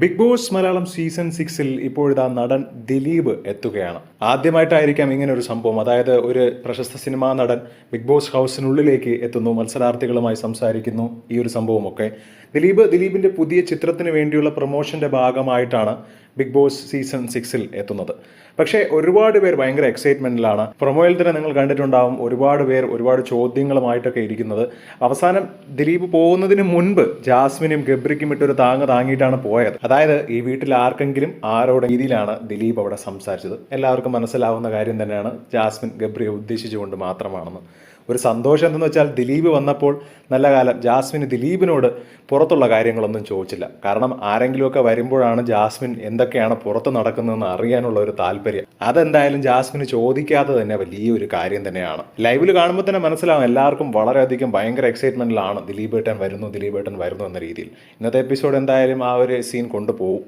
Big boss Malayalam season സിക്സിൽ ഇപ്പോഴിതാ നടൻ ദിലീപ് എത്തുകയാണ്. ആദ്യമായിട്ടായിരിക്കാം ഇങ്ങനെ ഒരു സംഭവം. അതായത് ഒരു പ്രശസ്ത സിനിമാ നടൻ ബിഗ് ബോസ് ഹൗസിനുള്ളിലേക്ക് എത്തുന്നു. മത്സരാർത്ഥികളുമായി സംസാരിക്കുന്നു. ഈ ഒരു സംഭവമൊക്കെ. ദിലീപ് ദിലീപിന്റെ പുതിയ ചിത്രത്തിന് വേണ്ടിയുള്ള പ്രൊമോഷന്റെ ഭാഗമായിട്ടാണ് ബിഗ് ബോസ് സീസൺ സിക്സിൽ എത്തുന്നത്. പക്ഷേ ഒരുപാട് പേർ ഭയങ്കര എക്സൈറ്റ്മെന്റിലാണ് പ്രൊമോയിൽ തന്നെ നിങ്ങൾ കണ്ടിട്ടുണ്ടാവും ഒരുപാട് പേർ ഒരുപാട് ചോദ്യങ്ങളുമായിട്ടൊക്കെ ഇരിക്കുന്നത്. അവസാനം ദിലീപ് പോകുന്നതിന് മുൻപ് ജാസ്മിനും ഗബ്രിക്കും ഇട്ടൊരു താങ്ങ് താങ്ങിയിട്ടാണ് പോയത്. അതായത് ഈ വീട്ടിൽ ആർക്കെങ്കിലും ആരോടെ രീതിയിലാണ് ദിലീപ് അവിടെ സംസാരിച്ചത്. എല്ലാവർക്കും മനസ്സിലാവുന്ന കാര്യം തന്നെയാണ് ജാസ്മിൻ ഗബ്രിയെ ഉദ്ദേശിച്ചുകൊണ്ട് മാത്രമാണെന്ന്. ഒരു സന്തോഷം എന്തെന്ന് വെച്ചാൽ ദിലീപ് വന്നപ്പോൾ നല്ല കാലം. ജാസ്മിന് ദിലീപിനോട് പുറത്തുള്ള കാര്യങ്ങളൊന്നും ചോദിച്ചില്ല. കാരണം ആരെങ്കിലുമൊക്കെ വരുമ്പോഴാണ് ജാസ്മിൻ എന്തൊക്കെയാണ് പുറത്ത് നടക്കുന്നതെന്ന് അറിയാനുള്ള ഒരു താല്പര്യം. അതെന്തായാലും ജാസ്മിന് ചോദിക്കാതെ തന്നെ വലിയൊരു കാര്യം തന്നെയാണ്. ലൈവിൽ കാണുമ്പോൾ തന്നെ മനസ്സിലാവും എല്ലാവർക്കും വളരെയധികം ഭയങ്കര എക്സൈറ്റ്മെന്റിലാണ് ദിലീപ് ഏട്ടൻ വരുന്നു ദിലീപ് ഏട്ടൻ വരുന്നു എന്ന രീതിയിൽ. ഇന്നത്തെ എപ്പിസോഡ് എന്തായാലും ആ ഒരു സീൻ കൊണ്ടുപോകും.